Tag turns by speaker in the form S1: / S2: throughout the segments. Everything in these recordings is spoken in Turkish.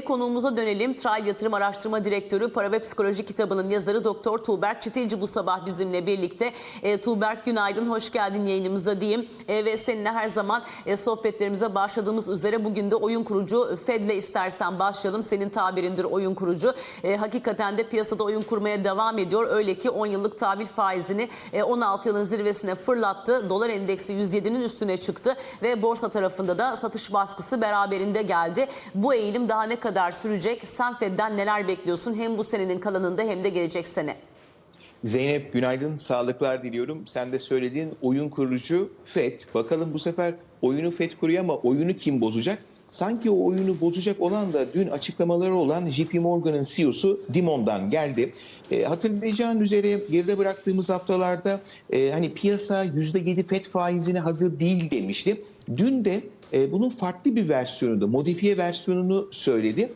S1: Konuğumuza dönelim. Trial Yatırım Araştırma Direktörü Para ve Psikoloji kitabının yazarı Doktor Tuğberk Çitilci bu sabah bizimle birlikte. E, Tuğberk günaydın, hoş geldin yayınımıza diyeyim. E, ve seninle her zaman e, sohbetlerimize başladığımız üzere bugün de oyun kurucu Fed'le istersen başlayalım. Senin tabirindir oyun kurucu. E, hakikaten de piyasada oyun kurmaya devam ediyor. Öyle ki 10 yıllık tahvil faizini e, 16 yılın zirvesine fırlattı. Dolar endeksi 107'nin üstüne çıktı ve borsa tarafında da satış baskısı beraberinde geldi. Bu eğilim daha ne kadar sürecek? Sen Fed'den neler bekliyorsun? Hem bu senenin kalanında hem de gelecek sene.
S2: Zeynep günaydın, sağlıklar diliyorum. Sen de söylediğin oyun kurucu FED. Bakalım bu sefer oyunu FED kuruyor ama oyunu kim bozacak? Sanki o oyunu bozacak olan da dün açıklamaları olan JP Morgan'ın CEO'su Dimon'dan geldi. E, hatırlayacağın üzere geride bıraktığımız haftalarda e, hani piyasa %7 FED faizine hazır değil demişti. Dün de e, bunun farklı bir versiyonunu, modifiye versiyonunu söyledi.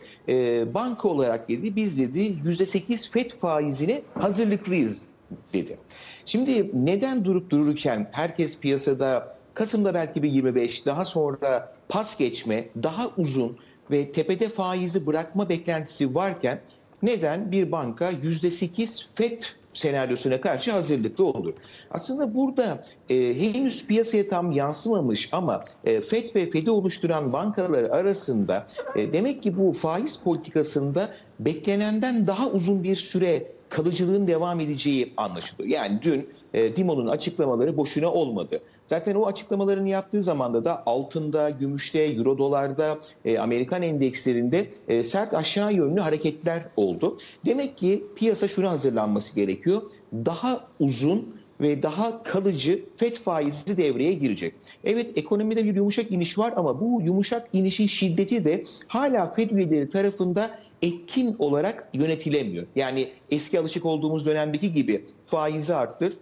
S2: Banka olarak dedi biz dedi %8 FED faizine hazırlıklıyız dedi. Şimdi neden durup dururken herkes piyasada Kasım'da belki bir 25 daha sonra pas geçme daha uzun ve tepede faizi bırakma beklentisi varken neden bir banka %8 FED senaryosuna karşı hazırlıklı olur. Aslında burada e, henüz piyasaya tam yansımamış ama e, FED ve FED'i oluşturan bankalar arasında e, demek ki bu faiz politikasında beklenenden daha uzun bir süre kalıcılığın devam edeceği anlaşılıyor. Yani dün e, Dimon'un açıklamaları boşuna olmadı. Zaten o açıklamalarını yaptığı zamanda da altında, gümüşte, euro dolarda, e, Amerikan endekslerinde e, sert aşağı yönlü hareketler oldu. Demek ki piyasa şuna hazırlanması gerekiyor. Daha uzun ve daha kalıcı FED faizi devreye girecek. Evet ekonomide bir yumuşak iniş var ama bu yumuşak inişin şiddeti de hala FED üyeleri tarafında etkin olarak yönetilemiyor. Yani eski alışık olduğumuz dönemdeki gibi faizi arttır,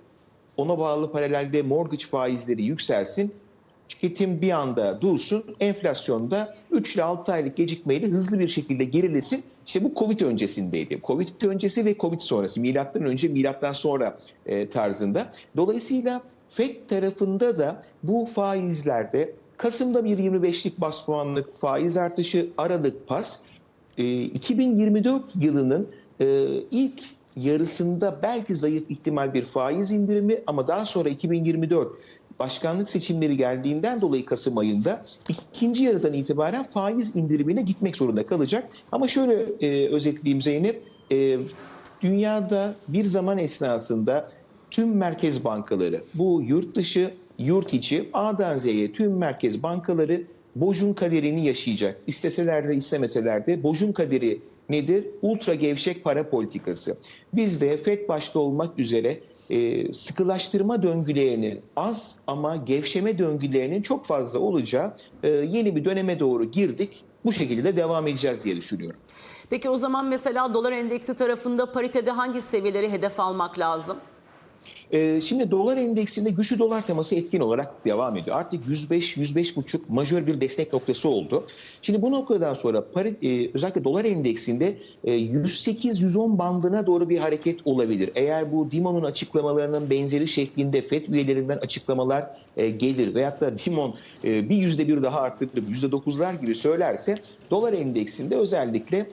S2: ona bağlı paralelde mortgage faizleri yükselsin, tüketim bir anda dursun, enflasyonda 3 ile 6 aylık gecikmeyle hızlı bir şekilde gerilesin. İşte bu Covid öncesindeydi. Covid öncesi ve Covid sonrası, milattan önce, milattan sonra e, tarzında. Dolayısıyla FED tarafında da bu faizlerde Kasım'da bir 25'lik bas puanlık faiz artışı, Aralık pas, e, 2024 yılının e, ilk yarısında belki zayıf ihtimal bir faiz indirimi ama daha sonra 2024 başkanlık seçimleri geldiğinden dolayı Kasım ayında ikinci yarıdan itibaren faiz indirimine gitmek zorunda kalacak. Ama şöyle e, özetleyeyim Zeynep, e, dünyada bir zaman esnasında tüm merkez bankaları, bu yurt dışı, yurt içi, A'dan Z'ye tüm merkez bankaları Bojun kaderini yaşayacak. İsteseler de istemeseler de Bojun kaderi nedir? Ultra gevşek para politikası. Biz de FED başta olmak üzere e, sıkılaştırma döngülerinin az ama gevşeme döngülerinin çok fazla olacağı e, yeni bir döneme doğru girdik. Bu şekilde de devam edeceğiz diye düşünüyorum.
S1: Peki o zaman mesela dolar endeksi tarafında paritede hangi seviyeleri hedef almak lazım?
S2: Ee, şimdi dolar endeksinde güçlü dolar teması etkin olarak devam ediyor. Artık 105 105,5 majör bir destek noktası oldu. Şimdi bu noktadan sonra pari, e, özellikle dolar endeksinde e, 108-110 bandına doğru bir hareket olabilir. Eğer bu Dimon'un açıklamalarının benzeri şeklinde FED üyelerinden açıklamalar e, gelir veyahut da Dimon bir yüzde bir daha arttırıp yüzde dokuzlar gibi söylerse dolar endeksinde özellikle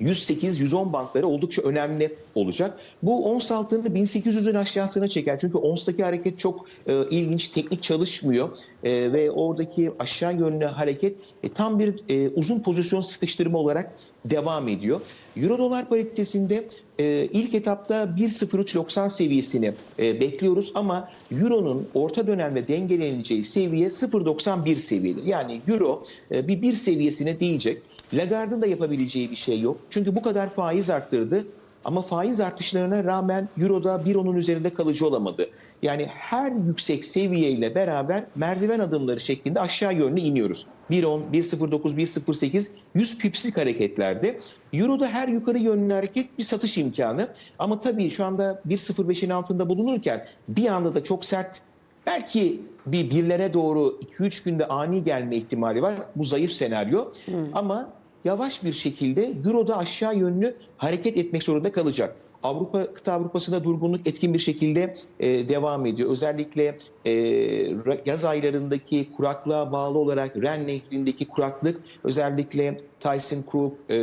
S2: 108-110 bantları oldukça önemli olacak. Bu ons altını 1800'ün aşağısına çeker. Çünkü onstaki hareket çok e, ilginç, teknik çalışmıyor e, ve oradaki aşağı yönlü hareket e, tam bir e, uzun pozisyon sıkıştırma olarak devam ediyor. Euro dolar paritesinde e, ilk etapta 1.0390 seviyesini e, bekliyoruz ama Euro'nun orta dönemde dengeleneceği seviye 0.91 seviyedir. Yani Euro e, bir bir seviyesine değecek. Lagarde'ın da yapabileceği bir şey yok. Çünkü bu kadar faiz arttırdı ama faiz artışlarına rağmen Euro'da 1.10'un üzerinde kalıcı olamadı. Yani her yüksek seviyeyle beraber merdiven adımları şeklinde aşağı yönlü iniyoruz. 1.10, 1.09, 1.08 100 pipslik hareketlerde. Euro'da her yukarı yönlü hareket bir satış imkanı. Ama tabii şu anda 1.05'in altında bulunurken bir anda da çok sert belki bir birlere doğru 2-3 günde ani gelme ihtimali var. Bu zayıf senaryo. Ama yavaş bir şekilde Euro'da aşağı yönlü hareket etmek zorunda kalacak. Avrupa kıta Avrupa'sında durgunluk etkin bir şekilde e, devam ediyor. Özellikle e, yaz aylarındaki kuraklığa bağlı olarak Ren Nehri'ndeki kuraklık özellikle ThyssenKrupp, e,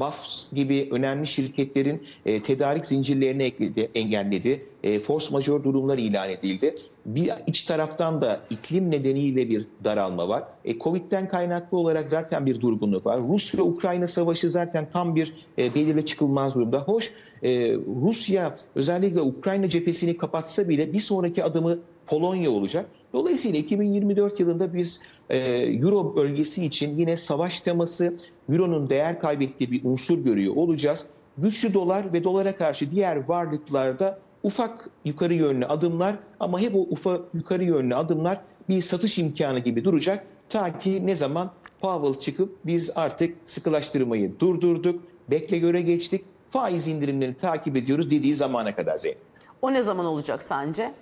S2: BASF gibi önemli şirketlerin e, tedarik zincirlerini ekledi, engelledi. E, force majeure durumlar ilan edildi. Bir iç taraftan da iklim nedeniyle bir daralma var. E, Covid'den kaynaklı olarak zaten bir durgunluk var. Rus ve Ukrayna savaşı zaten tam bir e, belirle çıkılmaz durumda. Hoş e, Rusya özellikle Ukrayna cephesini kapatsa bile bir sonraki adımı Polonya olacak. Dolayısıyla 2024 yılında biz e, Euro bölgesi için yine savaş teması, Euro'nun değer kaybettiği bir unsur görüyor olacağız. Güçlü dolar ve dolara karşı diğer varlıklarda ufak yukarı yönlü adımlar ama hep o ufak yukarı yönlü adımlar bir satış imkanı gibi duracak. Ta ki ne zaman Powell çıkıp biz artık sıkılaştırmayı durdurduk, bekle göre geçtik, faiz indirimlerini takip ediyoruz dediği zamana kadar Zeynep.
S1: O ne zaman olacak sence?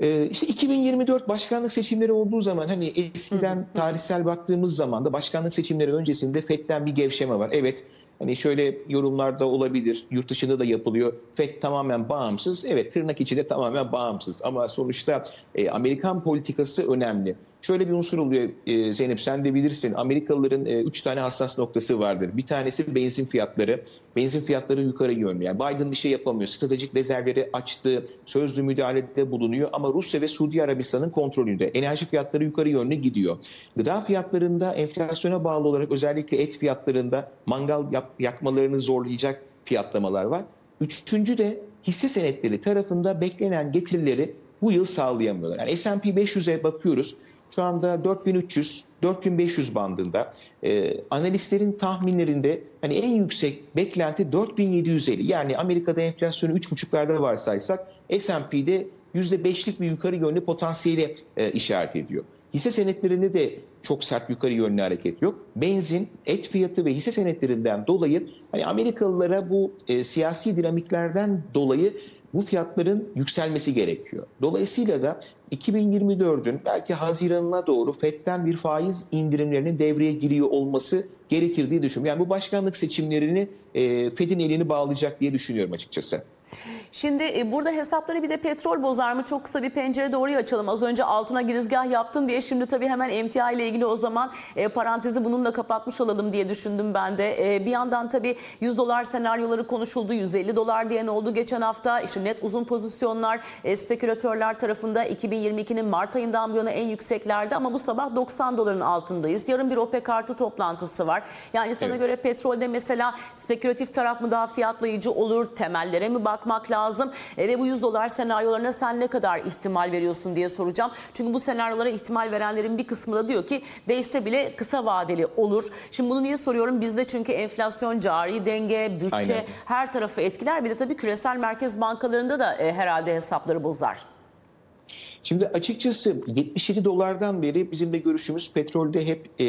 S2: Ee, işte 2024 başkanlık seçimleri olduğu zaman hani eskiden tarihsel baktığımız zaman da başkanlık seçimleri öncesinde FED'den bir gevşeme var. Evet hani şöyle yorumlarda olabilir yurt dışında da yapılıyor. FED tamamen bağımsız. Evet tırnak içinde tamamen bağımsız ama sonuçta e, Amerikan politikası önemli. Şöyle bir unsur oluyor e, Zeynep sen de bilirsin. Amerikalıların e, üç tane hassas noktası vardır. Bir tanesi benzin fiyatları. Benzin fiyatları yukarı yönlü. Yani Biden bir şey yapamıyor. Stratejik rezervleri açtı. Sözlü müdahalede bulunuyor. Ama Rusya ve Suudi Arabistan'ın kontrolünde. Enerji fiyatları yukarı yönlü gidiyor. Gıda fiyatlarında enflasyona bağlı olarak özellikle et fiyatlarında mangal yap- yakmalarını zorlayacak fiyatlamalar var. Üçüncü de hisse senetleri tarafında beklenen getirileri bu yıl sağlayamıyorlar. Yani S&P 500'e bakıyoruz. Şu anda 4300-4500 bandında. Ee, analistlerin tahminlerinde hani en yüksek beklenti 4750. Yani Amerika'da enflasyonu 3,5'larda varsaysak S&P'de %5'lik bir yukarı yönlü potansiyeli e, işaret ediyor. Hisse senetlerinde de çok sert yukarı yönlü hareket yok. Benzin, et fiyatı ve hisse senetlerinden dolayı hani Amerikalılara bu e, siyasi dinamiklerden dolayı bu fiyatların yükselmesi gerekiyor. Dolayısıyla da 2024'ün belki Haziran'ına doğru FED'den bir faiz indirimlerinin devreye giriyor olması gerekir diye düşünüyorum. Yani bu başkanlık seçimlerini e, FED'in elini bağlayacak diye düşünüyorum açıkçası.
S1: Şimdi e, burada hesapları bir de petrol bozar mı? Çok kısa bir pencere doğruyu açalım. Az önce altına girizgah yaptın diye şimdi tabii hemen emtia ile ilgili o zaman e, parantezi bununla kapatmış olalım diye düşündüm ben de. E, bir yandan tabii 100 dolar senaryoları konuşuldu. 150 dolar diyen oldu geçen hafta. İşte net uzun pozisyonlar e, spekülatörler tarafında 2022'nin Mart ayından bu yana en yükseklerde ama bu sabah 90 doların altındayız. Yarın bir OPEC artı toplantısı var. Yani sana
S2: Evet.
S1: göre petrolde mesela spekülatif taraf mı daha fiyatlayıcı olur? Temellere mi bakmak lazım? E, ve bu 100 dolar senaryolarına sen ne kadar ihtimal veriyorsun diye soracağım. Çünkü bu senaryolara ihtimal verenlerin bir kısmı da diyor ki değişse bile kısa vadeli olur. Şimdi bunu niye soruyorum? Bizde çünkü enflasyon, cari denge, bütçe
S2: Aynen.
S1: her tarafı etkiler. Bir de tabii küresel merkez bankalarında da e, herhalde hesapları bozar.
S2: Şimdi açıkçası 77 dolardan beri bizim de görüşümüz petrolde hep e,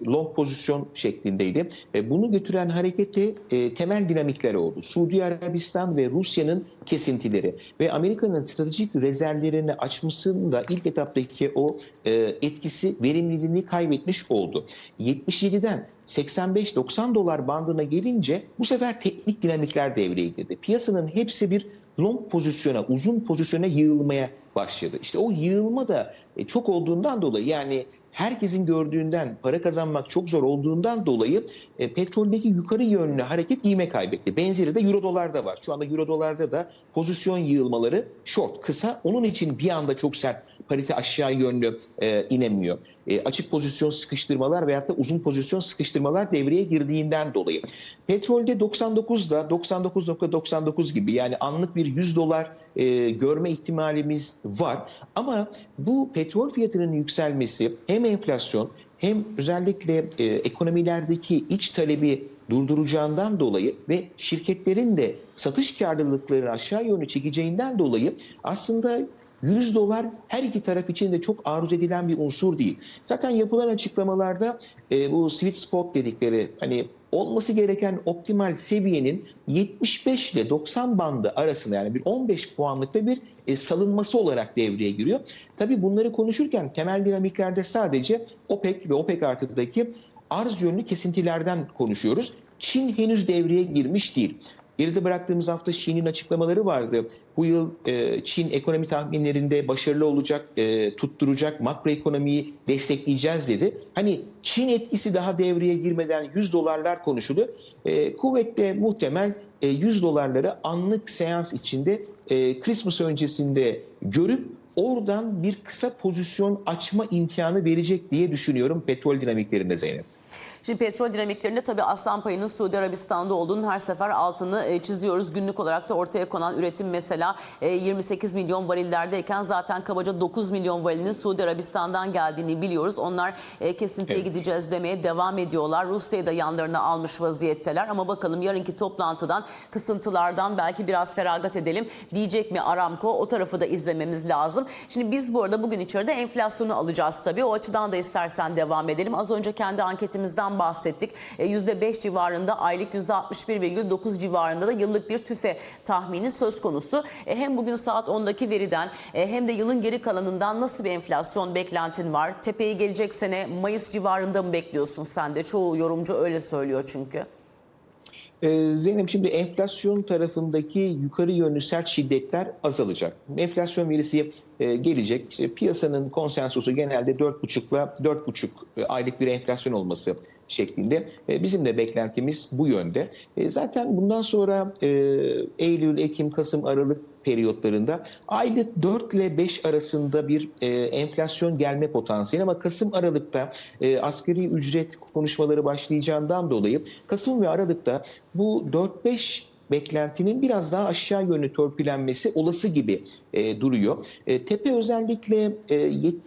S2: long pozisyon şeklindeydi. Ve bunu götüren hareketi e, temel dinamikler oldu. Suudi Arabistan ve Rusya'nın kesintileri ve Amerika'nın stratejik rezervlerini açmasının da ilk etaptaki o e, etkisi verimliliğini kaybetmiş oldu. 77'den 85-90 dolar bandına gelince bu sefer teknik dinamikler devreye girdi. Piyasanın hepsi bir long pozisyona, uzun pozisyona yığılmaya başladı. İşte o yığılma da e, çok olduğundan dolayı yani herkesin gördüğünden para kazanmak çok zor olduğundan dolayı e, petroldeki yukarı yönlü hareket ivme kaybetti. Benzeri de euro dolarda var. Şu anda euro dolarda da pozisyon yığılmaları short, kısa. Onun için bir anda çok sert parite aşağı yönlü e, inemiyor. E, açık pozisyon sıkıştırmalar veyahut da uzun pozisyon sıkıştırmalar devreye girdiğinden dolayı. Petrolde 99'da 99.99 gibi yani anlık bir 100 dolar e, görme ihtimalimiz var. Ama bu petrol fiyatının yükselmesi hem enflasyon hem özellikle e, ekonomilerdeki iç talebi durduracağından dolayı ve şirketlerin de satış karlılıklarını aşağı yönlü çekeceğinden dolayı aslında 100 dolar her iki taraf için de çok arzu edilen bir unsur değil. Zaten yapılan açıklamalarda e, bu sweet spot dedikleri hani olması gereken optimal seviyenin 75 ile 90 bandı arasında yani bir 15 puanlıkta bir e, salınması olarak devreye giriyor. Tabii bunları konuşurken temel dinamiklerde sadece OPEC ve OPEC artıdaki arz yönlü kesintilerden konuşuyoruz. Çin henüz devreye girmiş değil. Geride bıraktığımız hafta Çin'in açıklamaları vardı. Bu yıl e, Çin ekonomi tahminlerinde başarılı olacak, e, tutturacak, makroekonomiyi destekleyeceğiz dedi. Hani Çin etkisi daha devreye girmeden 100 dolarlar konuşuldu. E, kuvvetle muhtemel e, 100 dolarları anlık seans içinde e, Christmas öncesinde görüp oradan bir kısa pozisyon açma imkanı verecek diye düşünüyorum petrol dinamiklerinde Zeynep.
S1: Şimdi petrol dinamiklerinde tabii aslan payının Suudi Arabistan'da olduğunu her sefer altını e, çiziyoruz. Günlük olarak da ortaya konan üretim mesela e, 28 milyon varillerdeyken zaten kabaca 9 milyon varilin Suudi Arabistan'dan geldiğini biliyoruz. Onlar e, kesintiye
S2: Evet.
S1: gideceğiz demeye devam ediyorlar. Rusya'yı da yanlarına almış vaziyetteler ama bakalım yarınki toplantıdan kısıntılardan belki biraz feragat edelim diyecek mi Aramco? O tarafı da izlememiz lazım. Şimdi biz bu arada bugün içeride enflasyonu alacağız tabii. O açıdan da istersen devam edelim. Az önce kendi anketimizden bahsettik. E, %5 civarında aylık %61,9 civarında da yıllık bir tüfe tahmini söz konusu. E, Hem bugün saat 10'daki veriden e, hem de yılın geri kalanından nasıl bir enflasyon beklentin var? Tepeyi gelecek sene Mayıs civarında mı bekliyorsun sen de? Çoğu yorumcu öyle söylüyor çünkü.
S2: Ee, Zeynep şimdi enflasyon tarafındaki yukarı yönlü sert şiddetler azalacak. Enflasyon verisi e, gelecek. İşte piyasanın konsensusu genelde 4,5 ile 4,5 aylık bir enflasyon olması şeklinde. E, bizim de beklentimiz bu yönde. E, zaten bundan sonra e, Eylül, Ekim, Kasım, Aralık periyotlarında. Aylık 4 ile 5 arasında bir e, enflasyon gelme potansiyeli ama Kasım Aralık'ta e, asgari ücret konuşmaları başlayacağından dolayı Kasım ve Aralık'ta bu 4-5 beklentinin biraz daha aşağı yönlü törpülenmesi olası gibi e, duruyor. E, tepe özellikle e,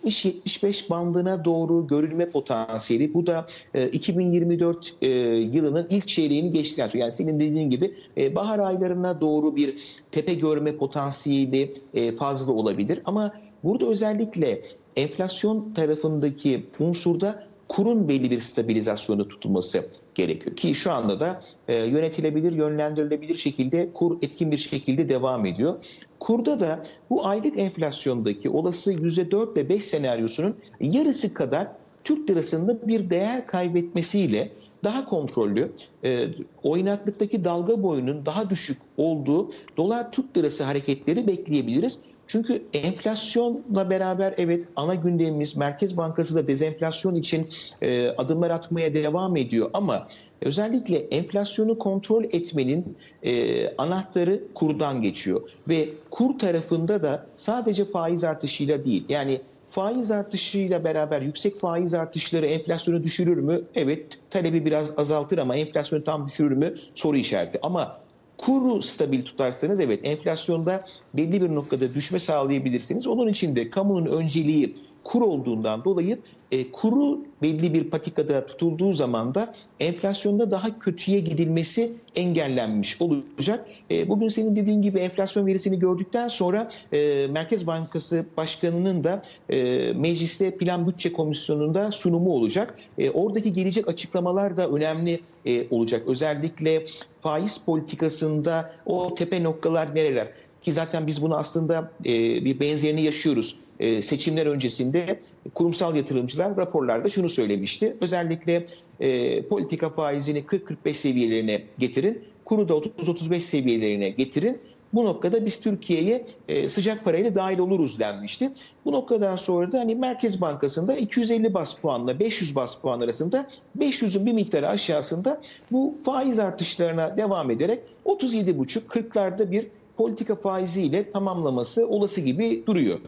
S2: 70-75 bandına doğru görülme potansiyeli. Bu da e, 2024 e, yılının ilk çeyreğini geçtiğinden sonra yani senin dediğin gibi e, bahar aylarına doğru bir tepe görme potansiyeli e, fazla olabilir. Ama burada özellikle enflasyon tarafındaki unsurda kurun belli bir stabilizasyonu tutulması gerekiyor. Ki şu anda da e, yönetilebilir, yönlendirilebilir şekilde kur etkin bir şekilde devam ediyor. Kurda da bu aylık enflasyondaki olası %4 ile 5 senaryosunun yarısı kadar Türk lirasında bir değer kaybetmesiyle daha kontrollü, e, oynaklıktaki dalga boyunun daha düşük olduğu dolar Türk lirası hareketleri bekleyebiliriz. Çünkü enflasyonla beraber evet ana gündemimiz Merkez Bankası da dezenflasyon için e, adımlar atmaya devam ediyor ama özellikle enflasyonu kontrol etmenin e, anahtarı kurdan geçiyor ve kur tarafında da sadece faiz artışıyla değil yani Faiz artışıyla beraber yüksek faiz artışları enflasyonu düşürür mü? Evet talebi biraz azaltır ama enflasyonu tam düşürür mü? Soru işareti. Ama kuru stabil tutarsanız evet enflasyonda belli bir noktada düşme sağlayabilirsiniz. Onun için de kamunun önceliği kur olduğundan dolayı e, kuru belli bir patikada tutulduğu zaman da enflasyonda daha kötüye gidilmesi engellenmiş olacak. E, bugün senin dediğin gibi enflasyon verisini gördükten sonra e, Merkez Bankası Başkanı'nın da e, mecliste Plan Bütçe Komisyonu'nda sunumu olacak. E, oradaki gelecek açıklamalar da önemli e, olacak. Özellikle faiz politikasında o tepe noktalar nereler? Ki zaten biz bunu aslında e, bir benzerini yaşıyoruz. E, seçimler öncesinde kurumsal yatırımcılar raporlarda şunu söylemişti. Özellikle e, politika faizini 40-45 seviyelerine getirin, kuru da 30-35 seviyelerine getirin. Bu noktada biz Türkiye'ye e, sıcak parayla dahil oluruz denmişti. Bu noktadan sonra da hani Merkez Bankası'nda 250 bas puanla 500 bas puan arasında 500'ün bir miktarı aşağısında bu faiz artışlarına devam ederek 37,5-40'larda bir politika faiziyle tamamlaması olası gibi duruyor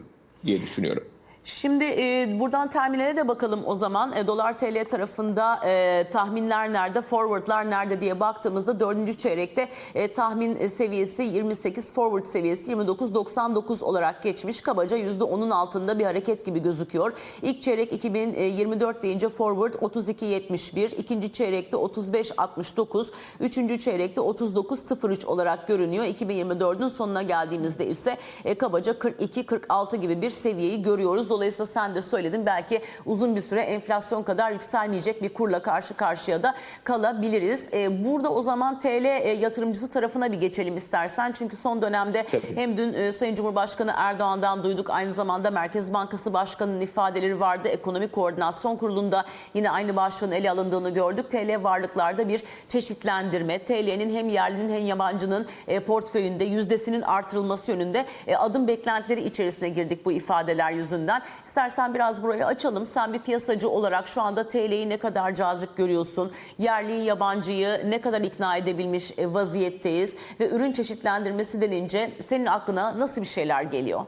S2: diye düşünüyorum.
S1: Şimdi e, buradan terminale de bakalım o zaman. E, Dolar TL tarafında e, tahminler nerede, forwardlar nerede diye baktığımızda dördüncü çeyrekte e, tahmin seviyesi 28, forward seviyesi 29.99 olarak geçmiş. Kabaca %10'un altında bir hareket gibi gözüküyor. İlk çeyrek 2024 deyince forward 32.71, ikinci çeyrekte 35.69, üçüncü çeyrekte 39.03 olarak görünüyor. 2024'ün sonuna geldiğimizde ise e, kabaca 42-46 gibi bir seviyeyi görüyoruz. Dolayısıyla sen de söyledin belki uzun bir süre enflasyon kadar yükselmeyecek bir kurla karşı karşıya da kalabiliriz. E, burada o zaman TL e, yatırımcısı tarafına bir geçelim istersen. Çünkü son dönemde
S2: Tabii.
S1: hem dün e, Sayın Cumhurbaşkanı Erdoğan'dan duyduk. Aynı zamanda Merkez Bankası Başkanı'nın ifadeleri vardı. Ekonomi Koordinasyon Kurulu'nda yine aynı başlığın ele alındığını gördük. TL varlıklarda bir çeşitlendirme. TL'nin hem yerlinin hem yabancının e, portföyünde yüzdesinin artırılması yönünde e, adım beklentileri içerisine girdik bu ifadeler yüzünden. İstersen biraz burayı açalım. Sen bir piyasacı olarak şu anda TL'yi ne kadar cazip görüyorsun? Yerliyi, yabancıyı ne kadar ikna edebilmiş e, vaziyetteyiz? Ve ürün çeşitlendirmesi denince senin aklına nasıl bir şeyler geliyor?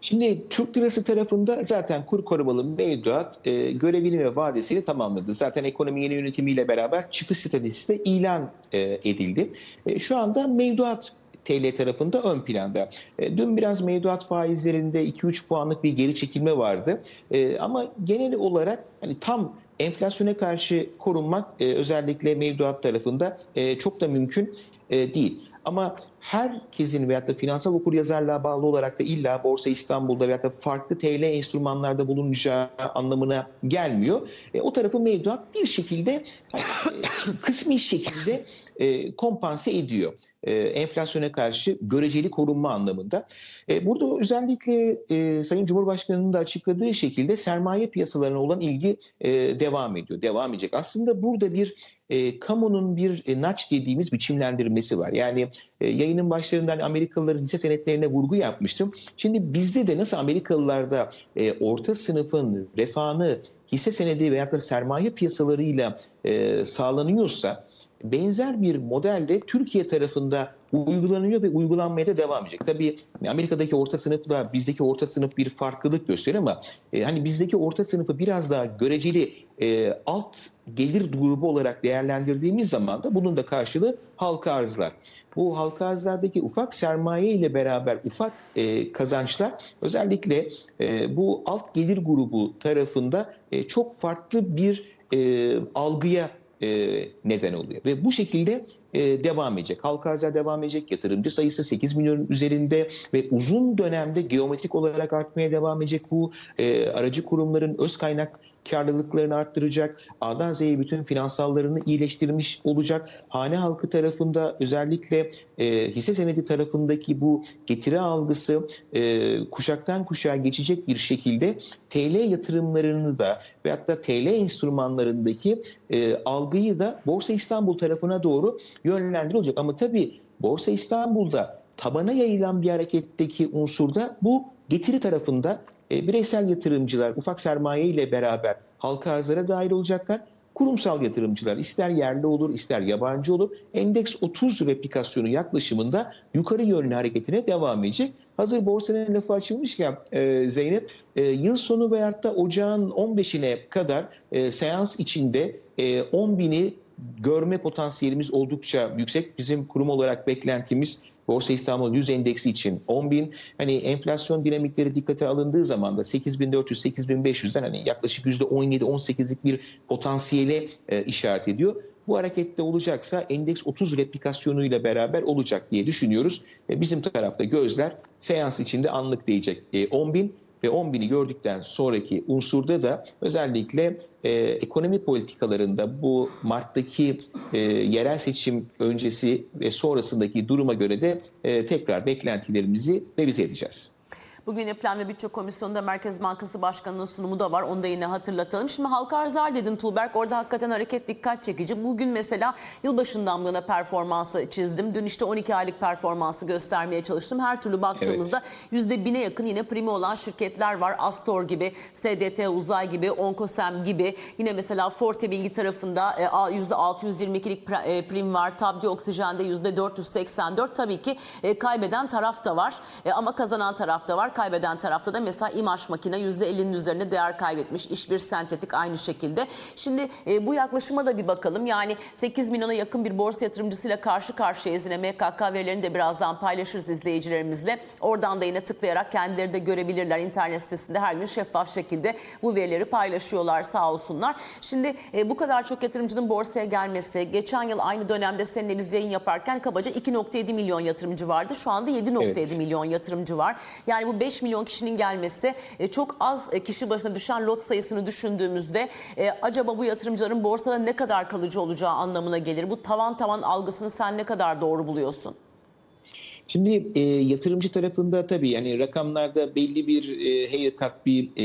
S2: Şimdi Türk lirası tarafında zaten kur korumalı mevduat e, görevini ve vadesini tamamladı. Zaten ekonomi yeni yönetimiyle beraber çıkış stratejisi de ilan e, edildi. E, şu anda mevduat TL tarafında ön planda. E, dün biraz mevduat faizlerinde 2-3 puanlık bir geri çekilme vardı. E, ama genel olarak hani tam enflasyona karşı korunmak e, özellikle mevduat tarafında çok da mümkün değil. Ama herkesin veyahut da finansal okuryazarlığa bağlı olarak da illa Borsa İstanbul'da veyahut da farklı TL enstrümanlarda bulunacağı anlamına gelmiyor. E, o tarafı mevduat bir şekilde e, kısmi şekilde e, kompanse ediyor. E, enflasyona karşı göreceli korunma anlamında. E, burada özellikle e, Sayın Cumhurbaşkanı'nın da açıkladığı şekilde sermaye piyasalarına olan ilgi e, devam ediyor. Devam edecek. Aslında burada bir e, kamunun bir e, naç dediğimiz biçimlendirmesi var. Yani e, yayının başlarında hani Amerikalıların hisse senetlerine vurgu yapmıştım. Şimdi bizde de nasıl Amerikalılarda e, orta sınıfın refahını hisse senedi veyahut da sermaye piyasalarıyla e, sağlanıyorsa benzer bir model de Türkiye tarafında uygulanıyor ve uygulanmaya da devam edecek. Tabii Amerika'daki orta sınıfla bizdeki orta sınıf bir farklılık gösteriyor ama e, hani bizdeki orta sınıfı biraz daha göreceli e, alt gelir grubu olarak değerlendirdiğimiz zaman da bunun da karşılığı halka arzlar. Bu halka arzlardaki ufak sermaye ile beraber ufak e, kazançlar özellikle e, bu alt gelir grubu tarafında e, çok farklı bir e, algıya e, neden oluyor. Ve bu şekilde e, devam edecek. Halka arzlar devam edecek. Yatırımcı sayısı 8 milyon üzerinde ve uzun dönemde geometrik olarak artmaya devam edecek. Bu e, aracı kurumların öz kaynak karlılıklarını arttıracak. A'dan Z'ye bütün finansallarını iyileştirmiş olacak. Hane halkı tarafında özellikle e, hisse senedi tarafındaki bu getiri algısı e, kuşaktan kuşağa geçecek bir şekilde TL yatırımlarını da veyahut da TL enstrümanlarındaki e, algıyı da Borsa İstanbul tarafına doğru yönlendirilecek. Ama tabii Borsa İstanbul'da tabana yayılan bir hareketteki unsurda bu getiri tarafında e, bireysel yatırımcılar ufak sermaye ile beraber halka arzlara dahil olacaklar. Kurumsal yatırımcılar ister yerli olur ister yabancı olur endeks 30 replikasyonu yaklaşımında yukarı yönlü hareketine devam edecek. Hazır borsanın lafı açılmışken e, Zeynep e, yıl sonu veyahut da ocağın 15'ine kadar e, seans içinde e, 10 bini görme potansiyelimiz oldukça yüksek. Bizim kurum olarak beklentimiz Borsa İstanbul 100 endeksi için 10 bin. Hani enflasyon dinamikleri dikkate alındığı zaman da 8400-8500'den hani yaklaşık %17-18'lik bir potansiyele e, işaret ediyor. Bu harekette olacaksa endeks 30 replikasyonuyla beraber olacak diye düşünüyoruz. E, bizim tarafta gözler seans içinde anlık değecek. E, 10 bin ve 10 bini gördükten sonraki unsurda da özellikle e, ekonomi politikalarında bu Mart'taki e, yerel seçim öncesi ve sonrasındaki duruma göre de e, tekrar beklentilerimizi revize edeceğiz.
S1: Bugün yapılan ve bütçe komisyonunda Merkez Bankası Başkanı'nın sunumu da var. Onu da yine hatırlatalım. Şimdi halka arzlar dedin Tuğberk. Orada hakikaten hareket dikkat çekici. Bugün mesela yılbaşından bu yana performansı çizdim. Dün işte 12 aylık performansı göstermeye çalıştım. Her türlü baktığımızda %1000'e yakın yine primi olan şirketler var. Astor gibi, SDT Uzay gibi, Onkosem gibi. Yine mesela Forte Bilgi tarafında e, %622'lik pra- e, prim var. Tabdi Oksijen'de %484. Tabii ki e, kaybeden taraf da var. E, ama kazanan taraf da var. Kaybeden tarafta da mesela İmaş Makine %50'nin üzerinde değer kaybetmiş. İşbir Sentetik aynı şekilde. Şimdi e, bu yaklaşıma da bir bakalım. Yani 8 milyona yakın bir borsa yatırımcısıyla karşı karşıyayız. Yine MKK verilerini de birazdan paylaşırız izleyicilerimizle. Oradan da yine tıklayarak kendileri de görebilirler. İnternet sitesinde her gün şeffaf şekilde bu verileri paylaşıyorlar sağ olsunlar. Şimdi e, bu kadar çok yatırımcının borsaya gelmesi, geçen yıl aynı dönemde seninle biz yayın yaparken kabaca 2.7 milyon yatırımcı vardı. Şu anda 7.7
S2: Evet.
S1: milyon yatırımcı var. Yani bu Yani 5 milyon kişinin gelmesi e, çok az e, kişi başına düşen lot sayısını düşündüğümüzde e, acaba bu yatırımcıların borsada ne kadar kalıcı olacağı anlamına gelir. Bu tavan tavan algısını sen ne kadar doğru buluyorsun?
S2: Şimdi e, yatırımcı tarafında tabii yani rakamlarda belli bir e, haircut bir e,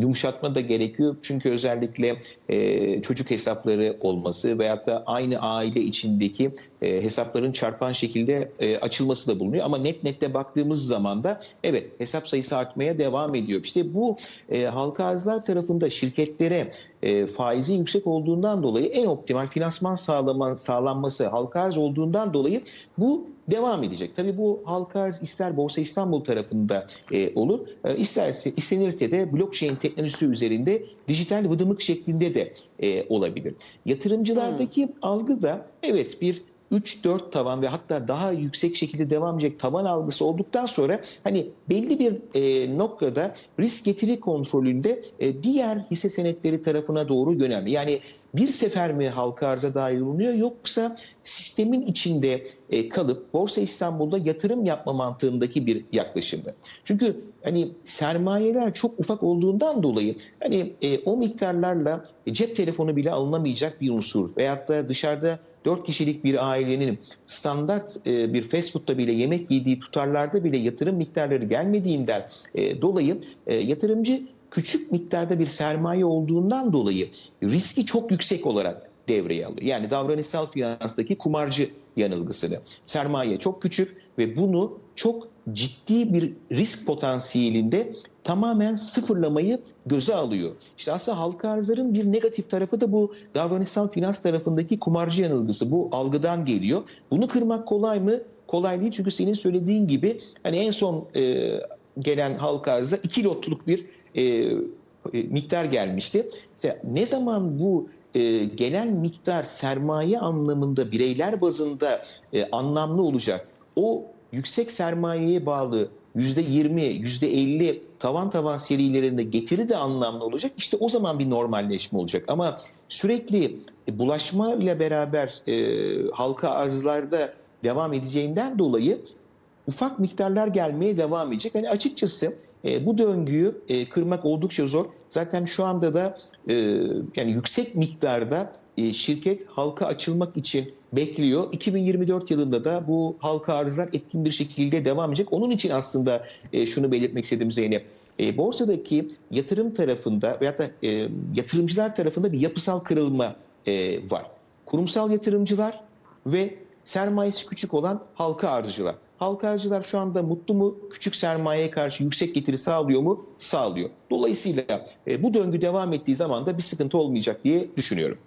S2: yumuşatma da gerekiyor. Çünkü özellikle e, çocuk hesapları olması veyahut da aynı aile içindeki e, hesapların çarpan şekilde e, açılması da bulunuyor. Ama net nette baktığımız zaman da evet hesap sayısı artmaya devam ediyor. İşte bu e, halka arzlar tarafında şirketlere e, faizin yüksek olduğundan dolayı en optimal finansman sağlama, sağlanması halka arz olduğundan dolayı bu devam edecek. Tabii bu halka arz ister Borsa İstanbul tarafında e, olur, e, isterse istenirse de blockchain teknolojisi üzerinde dijital vıdımık şeklinde de e, olabilir. Yatırımcılardaki algı da evet bir 3-4 tavan ve hatta daha yüksek şekilde devam edecek tavan algısı olduktan sonra hani belli bir e, noktada risk getiri kontrolünde e, diğer hisse senetleri tarafına doğru yönelme. Yani bir sefer mi halka arza dahil olunuyor yoksa sistemin içinde e, kalıp Borsa İstanbul'da yatırım yapma mantığındaki bir yaklaşım mı? Çünkü hani sermayeler çok ufak olduğundan dolayı hani e, o miktarlarla cep telefonu bile alınamayacak bir unsur veyahut da dışarıda 4 kişilik bir ailenin standart e, bir fast food'da bile yemek yediği tutarlarda bile yatırım miktarları gelmediğinden e, dolayı e, yatırımcı küçük miktarda bir sermaye olduğundan dolayı riski çok yüksek olarak devreye alıyor. Yani davranışsal finanstaki kumarcı yanılgısını. Sermaye çok küçük ve bunu çok ciddi bir risk potansiyelinde tamamen sıfırlamayı göze alıyor. İşte aslında halka arzların bir negatif tarafı da bu davranışsal finans tarafındaki kumarcı yanılgısı. Bu algıdan geliyor. Bunu kırmak kolay mı? Kolay değil çünkü senin söylediğin gibi hani en son e, gelen halka arzda iki lotluk bir e, e, miktar gelmişti. İşte ne zaman bu e, gelen miktar sermaye anlamında bireyler bazında e, anlamlı olacak. O yüksek sermayeye bağlı %20, %50 tavan tavan serilerinde getiri de anlamlı olacak. İşte o zaman bir normalleşme olacak. Ama sürekli bulaşma ile beraber e, halka arzlarda devam edeceğinden dolayı ufak miktarlar gelmeye devam edecek. Hani açıkçası e, bu döngüyü e, kırmak oldukça zor. Zaten şu anda da e, yani yüksek miktarda e, şirket halka açılmak için bekliyor. 2024 yılında da bu halka arzlar etkin bir şekilde devam edecek. Onun için aslında e, şunu belirtmek istedim Zeynep. E, borsadaki yatırım tarafında veyahut da e, yatırımcılar tarafında bir yapısal kırılma e, var. Kurumsal yatırımcılar ve sermayesi küçük olan halka arzcılar. Halka arzcılar şu anda mutlu mu? Küçük sermayeye karşı yüksek getiri sağlıyor mu? Sağlıyor. Dolayısıyla e, bu döngü devam ettiği zaman da bir sıkıntı olmayacak diye düşünüyorum.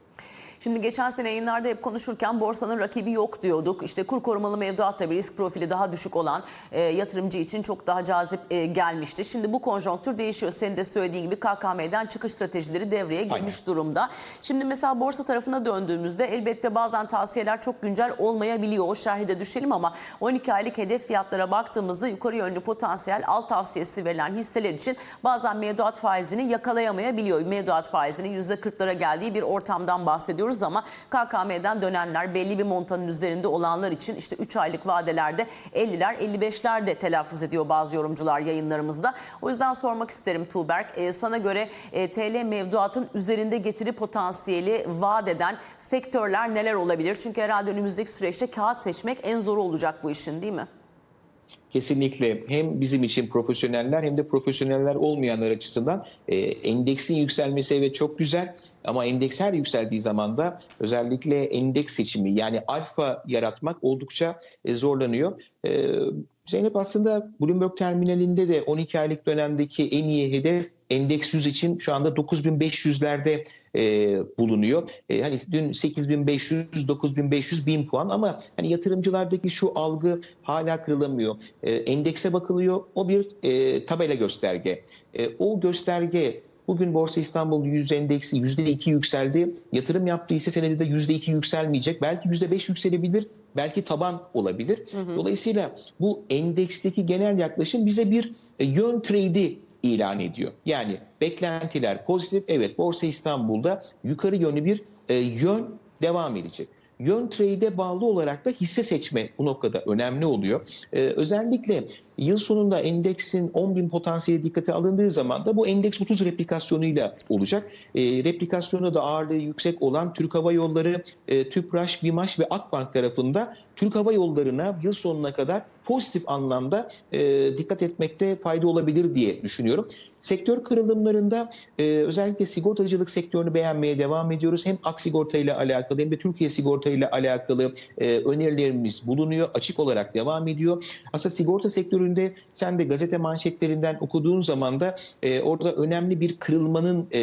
S1: Şimdi geçen sene yayınlarda hep konuşurken borsanın rakibi yok diyorduk. İşte kur korumalı mevduat tabii risk profili daha düşük olan e, yatırımcı için çok daha cazip e, gelmişti. Şimdi bu konjonktür değişiyor. Senin de söylediğin gibi KKM'den çıkış stratejileri devreye girmiş
S2: Aynen.
S1: durumda. Şimdi mesela borsa tarafına döndüğümüzde elbette bazen tavsiyeler çok güncel olmayabiliyor. O şerhi de düşelim ama 12 aylık hedef fiyatlara baktığımızda yukarı yönlü potansiyel alt tavsiyesi verilen hisseler için bazen mevduat faizini yakalayamayabiliyor. Mevduat faizinin %40'lara geldiği bir ortamdan bahsediyoruz ama KKM'den dönenler belli bir montanın üzerinde olanlar için işte 3 aylık vadelerde 50'ler 55'ler de telaffuz ediyor bazı yorumcular yayınlarımızda. O yüzden sormak isterim Tuğberk. Ee, sana göre e, TL mevduatın üzerinde getiri potansiyeli vaat sektörler neler olabilir? Çünkü herhalde önümüzdeki süreçte kağıt seçmek en zoru olacak bu işin değil mi?
S2: Kesinlikle hem bizim için profesyoneller hem de profesyoneller olmayanlar açısından e, endeksin yükselmesi evet çok güzel ama endeks her yükseldiği zaman da özellikle endeks seçimi yani alfa yaratmak oldukça e, zorlanıyor. E, Zeynep aslında Bloomberg terminalinde de 12 aylık dönemdeki en iyi hedef endeks 100 için şu anda 9500'lerde e, bulunuyor. E, hani dün 8500, 9500, 1000 puan ama hani yatırımcılardaki şu algı hala kırılamıyor. E, endekse bakılıyor. O bir e, tabela gösterge. E, o gösterge Bugün Borsa İstanbul 100 endeksi %2 yükseldi. Yatırım yaptığı ise senedi de %2 yükselmeyecek. Belki %5 yükselebilir. Belki taban olabilir. Dolayısıyla bu endeksteki genel yaklaşım bize bir e, yön trade'i ilan ediyor. Yani beklentiler pozitif. Evet Borsa İstanbul'da yukarı yönlü bir e, yön devam edecek. Yön trade'e bağlı olarak da hisse seçme bu noktada önemli oluyor. Ee, özellikle yıl sonunda endeksin 10 bin potansiyeli dikkate alındığı zaman da bu endeks 30 replikasyonuyla olacak. E, replikasyonu da ağırlığı yüksek olan Türk Hava Yolları, e, TÜPRAŞ, BİMAŞ ve Akbank tarafında Türk Hava Yolları'na yıl sonuna kadar pozitif anlamda e, dikkat etmekte fayda olabilir diye düşünüyorum. Sektör kırılımlarında e, özellikle sigortacılık sektörünü beğenmeye devam ediyoruz. Hem ak sigorta ile alakalı hem de Türkiye sigorta ile alakalı e, önerilerimiz bulunuyor. Açık olarak devam ediyor. Aslında sigorta sektöründe sen de gazete manşetlerinden okuduğun zaman da e, orada önemli bir kırılmanın e,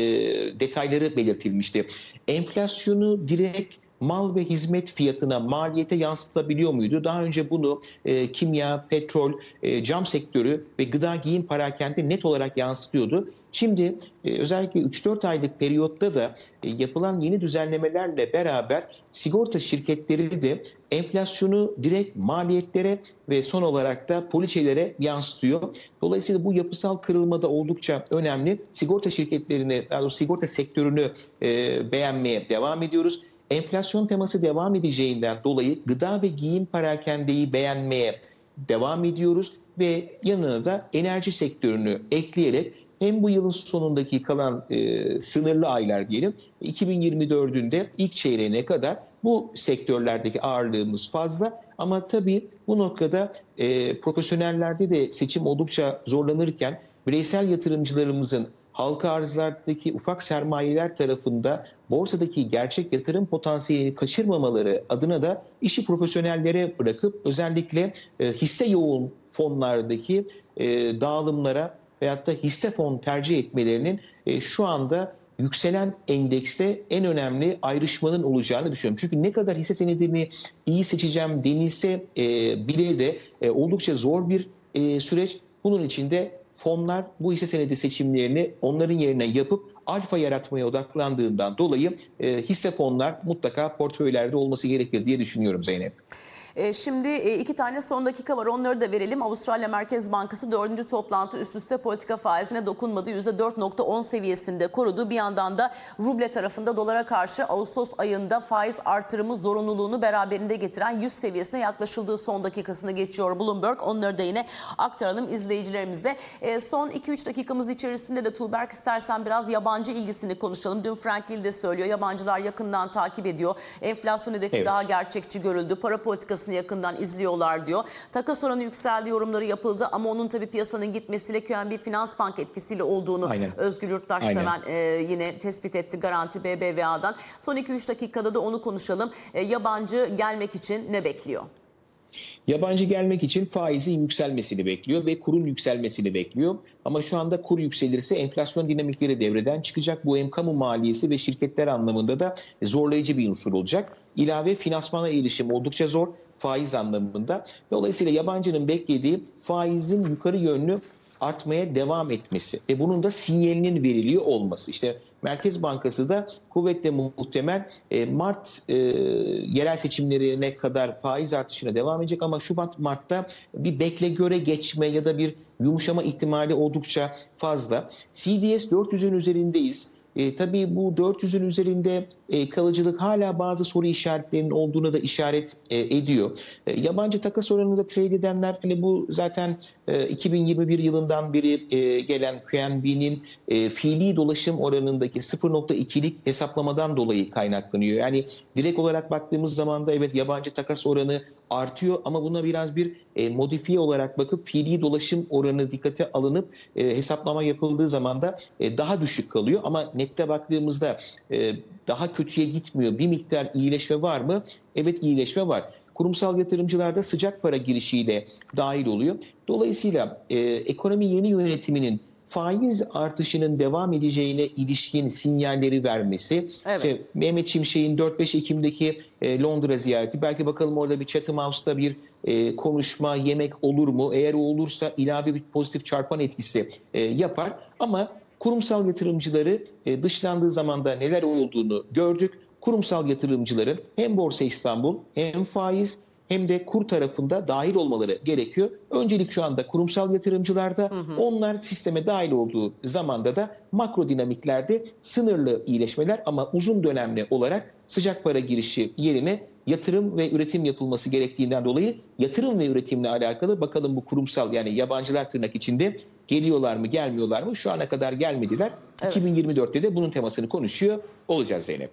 S2: detayları belirtilmişti. Enflasyonu direkt mal ve hizmet fiyatına, maliyete yansıtabiliyor muydu? Daha önce bunu e, kimya, petrol, e, cam sektörü ve gıda giyim parakende net olarak yansıtıyordu. Şimdi e, özellikle 3-4 aylık periyotta da e, yapılan yeni düzenlemelerle beraber sigorta şirketleri de enflasyonu direkt maliyetlere ve son olarak da poliçelere yansıtıyor. Dolayısıyla bu yapısal kırılma da oldukça önemli. Sigorta şirketlerini, daha sigorta sektörünü e, beğenmeye devam ediyoruz. Enflasyon teması devam edeceğinden dolayı gıda ve giyim perakendeyi beğenmeye devam ediyoruz ve yanına da enerji sektörünü ekleyerek hem bu yılın sonundaki kalan e, sınırlı aylar diyelim 2024'ün de ilk çeyreğine kadar bu sektörlerdeki ağırlığımız fazla. Ama tabii bu noktada e, profesyonellerde de seçim oldukça zorlanırken bireysel yatırımcılarımızın halka arzlardaki ufak sermayeler tarafında borsadaki gerçek yatırım potansiyelini kaçırmamaları adına da işi profesyonellere bırakıp özellikle e, hisse yoğun fonlardaki e, dağılımlara veyahut da hisse fon tercih etmelerinin e, şu anda yükselen endekste en önemli ayrışmanın olacağını düşünüyorum. Çünkü ne kadar hisse senedini iyi seçeceğim denilse e, bile de e, oldukça zor bir süreç. Bunun için de fonlar bu hisse senedi seçimlerini onların yerine yapıp alfa yaratmaya odaklandığından dolayı hisse fonlar mutlaka portföylerde olması gerekir diye düşünüyorum Zeynep.
S1: E, Şimdi e, iki tane son dakika var onları da verelim. Avustralya Merkez Bankası dördüncü toplantı üst üste politika faizine dokunmadı. %4.10 seviyesinde korudu. Bir yandan da ruble tarafında dolara karşı Ağustos ayında faiz artırımı zorunluluğunu beraberinde getiren 100 seviyesine yaklaşıldığı son dakikasını geçiyor Bloomberg. Onları da yine aktaralım izleyicilerimize. E, Son 2-3 dakikamız içerisinde de Tuğberk istersen biraz yabancı ilgisini konuşalım. Dün Frank Gill de söylüyor. Yabancılar yakından takip ediyor. Enflasyon hedefi
S2: Evet.
S1: daha gerçekçi görüldü. Para politikasını yakından izliyorlar diyor. Takas oranı yükseldi yorumları yapıldı ama onun tabii piyasanın gitmesiyle QNB Finans Bank etkisiyle olduğunu
S2: Aynen.
S1: Özgür Yurttaş seven e, yine tespit etti Garanti BBVA'dan. Son 2-3 dakikada da onu konuşalım. E, yabancı gelmek için ne bekliyor?
S2: Yabancı gelmek için faizin yükselmesini bekliyor ve kurun yükselmesini bekliyor. Ama şu anda kur yükselirse enflasyon dinamikleri devreden çıkacak. Bu hem kamu maliyesi ve şirketler anlamında da zorlayıcı bir unsur olacak. İlave finansmana erişim oldukça zor faiz anlamında. Dolayısıyla yabancının beklediği faizin yukarı yönlü artmaya devam etmesi ve bunun da sinyalinin veriliyor olması. İşte Merkez Bankası da kuvvetle muhtemel e, Mart e, yerel seçimlerine kadar faiz artışına devam edecek ama Şubat Mart'ta bir bekle göre geçme ya da bir yumuşama ihtimali oldukça fazla. CDS 400'ün üzerindeyiz. E, tabii bu 400'ün üzerinde e, kalıcılık hala bazı soru işaretlerinin olduğuna da işaret e, ediyor. E, yabancı takas oranında trade edenler hani bu zaten e, 2021 yılından beri e, gelen QNB'nin e, fiili dolaşım oranındaki 0.2'lik hesaplamadan dolayı kaynaklanıyor. Yani direkt olarak baktığımız zaman da evet yabancı takas oranı artıyor ama buna biraz bir e, modifiye olarak bakıp fiili dolaşım oranı dikkate alınıp e, hesaplama yapıldığı zaman da e, daha düşük kalıyor. Ama nette baktığımızda e, daha kötüye gitmiyor. Bir miktar iyileşme var mı? Evet iyileşme var. Kurumsal yatırımcılarda sıcak para girişiyle dahil oluyor. Dolayısıyla e, ekonomi yeni yönetiminin faiz artışının devam edeceğine ilişkin sinyalleri vermesi,
S1: Evet.
S2: işte Mehmet Şimşek'in 4-5 Ekim'deki e, Londra ziyareti, belki bakalım orada bir Chatham House'da bir e, konuşma, yemek olur mu? Eğer o olursa ilave bir pozitif çarpan etkisi e, yapar. Ama kurumsal yatırımcıları e, dışlandığı zaman da neler olduğunu gördük. Kurumsal yatırımcıların hem Borsa İstanbul hem faiz hem de kur tarafında dahil olmaları gerekiyor. Öncelik şu anda kurumsal yatırımcılarda. Onlar sisteme dahil olduğu zamanda da makro dinamiklerde sınırlı iyileşmeler ama uzun dönemli olarak sıcak para girişi yerine yatırım ve üretim yapılması gerektiğinden dolayı yatırım ve üretimle alakalı bakalım bu kurumsal yani yabancılar tırnak içinde geliyorlar mı gelmiyorlar mı? Şu ana kadar gelmediler.
S1: Evet.
S2: 2024'te de bunun temasını konuşuyor olacağız Zeynep.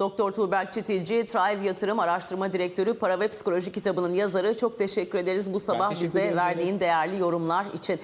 S1: Doktor Tuğberk Çitilci, Thrive Yatırım Araştırma Direktörü, Para ve Psikoloji kitabının yazarı. Çok teşekkür ederiz bu sabah bize verdiğin değerli yorumlar için.